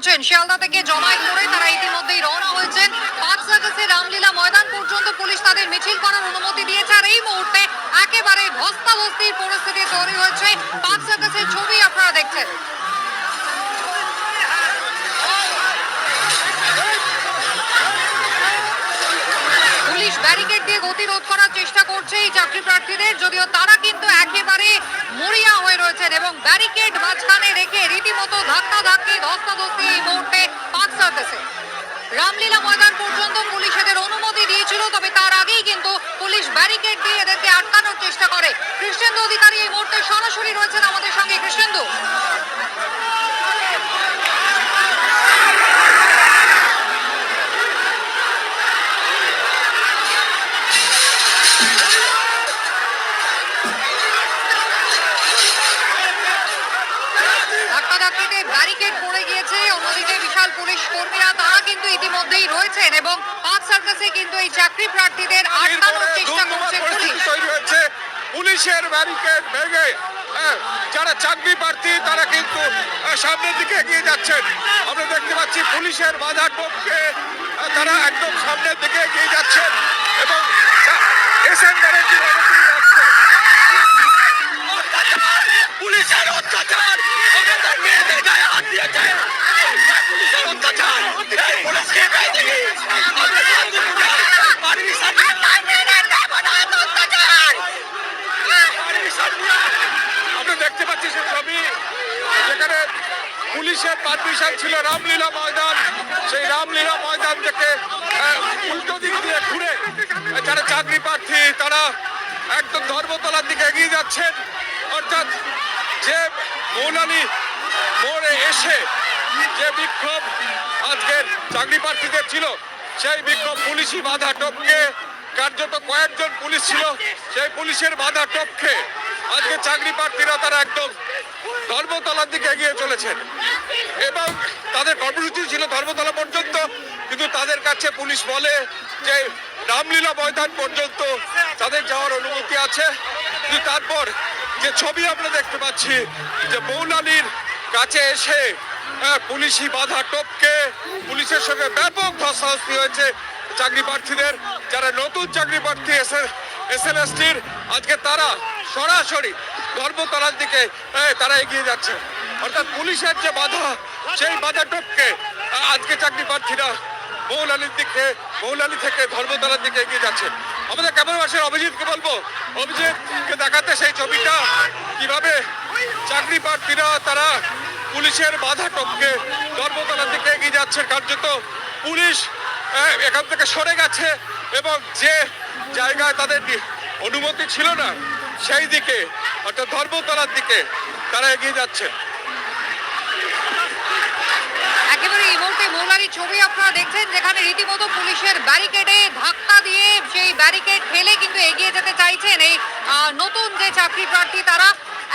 করছেন। শিয়ালদা থেকে জমায়েত করে তারা ইতিমধ্যেই রওনা হয়েছেন। পাঁচ সার্কাসের রামলীলা ময়দান পর্যন্ত পুলিশ তাদের মিছিল করার অনুমতি দিয়েছে। আর এই মুহূর্তে একেবারে ধস্তাধস্তির পরিস্থিতি তৈরি হয়েছে। পাঁচ সার্কাসের ছবি আপনারা দেখছেন। ব্যারিকেড দিয়ে গতিরোধ করার চেষ্টা করছে এই চাকরি প্রার্থীদের। যদিও তারা কিন্তু একেবারে মরিয়া হয়ে রয়েছেন এবং ব্যারিকেড ধাক্কা ধাক্কি ধস্তাধস্তি এই মুহূর্তে পাঁচ সার্কাসে রামলীলা ময়দান পর্যন্ত পুলিশ এদের অনুমতি দিয়েছিল, তবে তার আগেই কিন্তু পুলিশ ব্যারিকেড দিয়ে এদেরকে আটকানোর চেষ্টা করে। কৃষ্ণেন্দু অধিকারী এই মুহূর্তে সরাসরি রয়েছেন আমাদের ধাক্কাধাক্কিতে ব্যারিকেড পড়ে গিয়েছে। অন্যদিকে বিশাল পুলিশ কর্মীরা তারা কিন্তু ইতিমধ্যেই রয়েছেন এবং পাঁচ সার্কাসে কিন্তু এই চাকরি প্রার্থীদের আটকানোর চেষ্টা করছে পুলিশ। পুলিশের ব্যারিকেড ভেঙে হ্যাঁ, যারা চাকরি প্রার্থী তারা কিন্তু সামনের দিকে এগিয়ে যাচ্ছেন। আমরা দেখতে পাচ্ছি পুলিশের বাধা টপকে তারা একদম সামনের দিকে এগিয়ে যাচ্ছেন এবং এসএন ব্যানার্জির অনুমতি যাচ্ছে পুলিশের অত্যাচার আমাদের মেয়েদের গায়ে হাত দিয়েছে পুলিশের অত্যাচার এই পুলিশকে গায়ে দেখি আমরা শান্তি চাই। পারমিশন দিন। পারমিশন দিন। আমরা দেখতে পাচ্ছি সে ছবি। যেখানে পুলিশের পারমিশন ছিল রামলীলা ময়দান। সেই রামলীলা ময়দান থেকে উল্টো দিক দিয়ে ঘুরে যারা চাকরি প্রার্থী, তারা একদম ধর্মতলার দিকে এগিয়ে যাচ্ছেন। অর্থাৎ যে মৌলালি মোড়ে এসে যে বিক্ষোভ আজকের চাকরি প্রার্থীদের ছিল, সেই বিক্ষোভ পুলিশি বাধা টপকে। কার্যত কয়েকজন পুলিশ ছিল, সেই পুলিশের বাধা টপকে। আজকে চাকরি প্রার্থীরা তারা একদম ধর্মতলার দিকে এগিয়ে চলেছেন। এবং তাদের কর্মসূচি ছিল ধর্মতলা পর্যন্ত, কিন্তু তাদের কাছে পুলিশ বলে যে রামলীলা ময়দান পর্যন্ত তাদের যাওয়ার অনুমতি আছে। তারপর যে ছবি আমরা দেখতে পাচ্ছি, যে মৌলালির কাছে এসে পুলিশি বাধা টপকে। পুলিশের সঙ্গে ব্যাপক ধস্তাধস্তি হয়েছে চাকরি প্রার্থীদের। যারা নতুন চাকরি প্রার্থী এসে এসএলএসটির আজকে তারা সরাসরি ধর্মতলার দিকে তারা এগিয়ে যাচ্ছে। অর্থাৎ পুলিশের যে বাধা, সেই বাধা টপকে আজকে চাকরি প্রার্থীরা মৌলালির দিকে, মৌলালি থেকে ধর্মতলার দিকে এগিয়ে যাচ্ছে। আমাদের কেমন মাসের অভিজিৎকে বলব, অভিজিৎকে দেখাতে সেই ছবিটা। কীভাবে চাকরি প্রার্থীরা, তারা পুলিশের বাধা টপকে ধর্মতলার দিকে এগিয়ে যাচ্ছে কার্যত পুলিশ আহ, এখান থেকে সরে গেছে এবং যে জায়গায় তাদের অনুমতি ছিল না সেই দিকে অর্থাৎ ধর্মতলার দিকে তারা এগিয়ে যাচ্ছে। একেবারে ছবি আপনারা দেখছেন যেখানে রীতিমতো পুলিশের ব্যারিকেডে ধাক্কা দিয়ে সেই ব্যারিকেড ফেলে কিন্তু এগিয়ে যেতে চাইছেন এই নতুন যে চাকরি প্রার্থী তারা।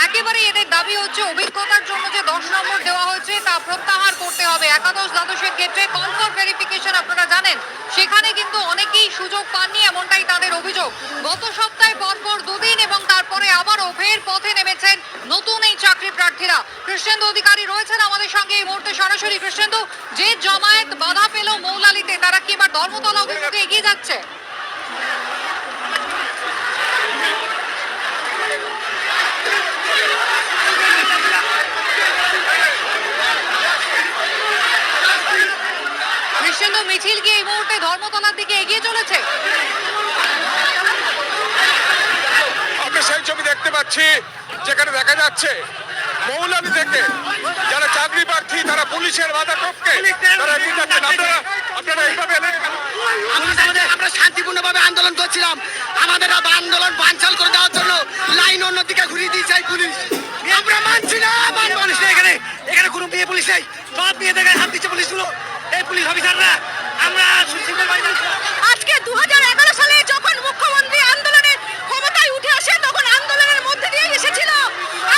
একেবারে এদের দাবি হচ্ছে অভিজ্ঞতার জন্য যে দশ নম্বর দেওয়া হয়েছে, তা প্রত্যাহার করতে হবে। একাদশ দ্বাদশের ক্ষেত্রে কল ফর ভেরিফিকেশন আপনারা জানেন, সেখানে কিন্তু অনেকেই সুযোগ পাননি, এমনটাই তাদের অভিযোগ। গত সপ্তাহে পরপর দুদিন এবং তারপরে আবারও ফের পথে নেমেছেন নতুন এই চাকরি প্রার্থীরা। কৃষ্ণেন্দু অধিকারী রয়েছেন আমাদের সঙ্গে এই মুহূর্তে সরাসরি। কৃষ্ণেন্দু, যে জমায়েত বাধা পেল মৌলালিতে, তারা কি এবার ধর্মতলা অভিমুখে এগিয়ে যাচ্ছে? কৃষ্ণেন্দু মিছিল কি এই মুহূর্তে ধর্মতলার দিকে এগিয়ে চলেছে। আমরা সেই ছবি দেখতে পাচ্ছি যেখানে দেখা যাচ্ছে মৌলানি থেকে যারা চাকরি প্রার্থী তারা পুলিশের বাধা টপকে তারা এগিয়ে যাচ্ছেন। আপনারা আপনারা এইভাবে আমরা শান্তিপূর্ণভাবে আন্দোলন করছিলাম। আমাদের আন্দোলন বানচাল করে দেওয়ার জন্য লাইন অন্যদিকে ঘুরিয়ে দিয়েছে পুলিশ। আমরা মানছি না মান নেই এখানে। এখানে কোনো বিয়ে পুলিশ নেই। সব দেখে হাত দিচ্ছে পুলিশগুলো। পুলিশ অফিসাররা আমরা সুশীলের বাড়ি যাচ্ছি। আজকে দু সালে যখন মুখ্যমন্ত্রী আন্দোলনের ক্ষমতায় উঠে আসে তখন আন্দোলনের মধ্যে দিয়ে এসেছিল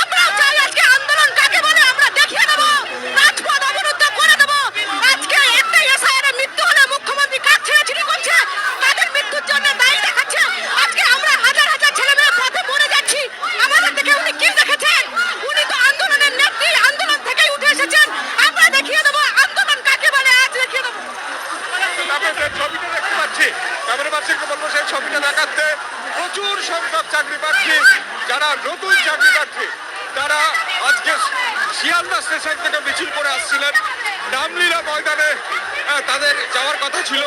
আমরাও চাই আজকে আন্দোলন কাকে বলে আমরা দেখিয়ে দেব রাজপথ অবরুদ্ধ করে দেব আজকে একটা এসআইআর মৃত্যু হলে মুখ্যমন্ত্রী কাজ ছেড়ে ছিটি করছে তাদের মৃত্যুর জন্য দায়ী দেখাচ্ছে আজকে আমরা হাজার হাজার ছেলে মেয়ে পথে মরে যাচ্ছি আমাদের থেকে উনি কি দেখেছেন উনি তো আন্দোলনের নেত্রী আন্দোলন থেকেই উঠে এসেছেন আমরা দেখিয়ে দেবো আন্দোলন ডাকাতে প্রচুর সংখ্যক চাকরি প্রার্থী যারা নতুন চাকরি প্রার্থী তারা আজকে শিয়ালদা স্টেশন থেকে মিছিল করে আসছিলেন। রামলীলা ময়দানে তাদের যাওয়ার কথা ছিল।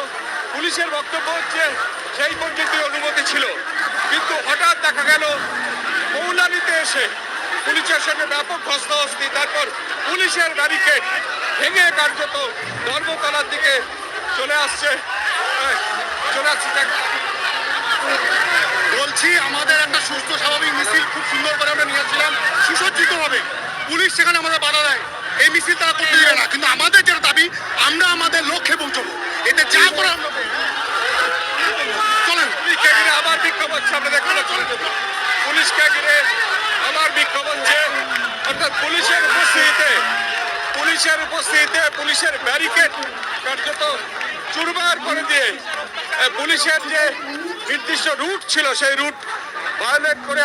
পুলিশের বক্তব্য হচ্ছে, সেই পর্যন্ত অনুমতি ছিল। কিন্তু হঠাৎ দেখা গেল, মৌলানিতে এসে পুলিশের সঙ্গে ব্যাপক ধস্তাধস্তি, তারপর পুলিশের ব্যারিকেড ভেঙে কার্যত ধর্মতলার দিকে চলে আসছে। বলছি, আমাদের একটা সুস্থ, স্বাভাবিক মিছিল খুব সুন্দর করে আমরা নিয়েছিলাম। সুসজ্জিত হবে। পুলিশ সেখানে আমাদের বাধা দেয়। এই মিছিল তারা করতে দেবে না। কিন্তু আমাদের যেটা দাবি, আমরা আমাদের লক্ষ্যে পৌঁছবো। এতে যা করে পুলিশের উপস্থিতিতে পুলিশের ব্যারিকেড কার্যত চুরমার করে দিয়ে পুলিশের যে নির্দিষ্ট রুট ছিল সেই রুট ভায়োলেট করে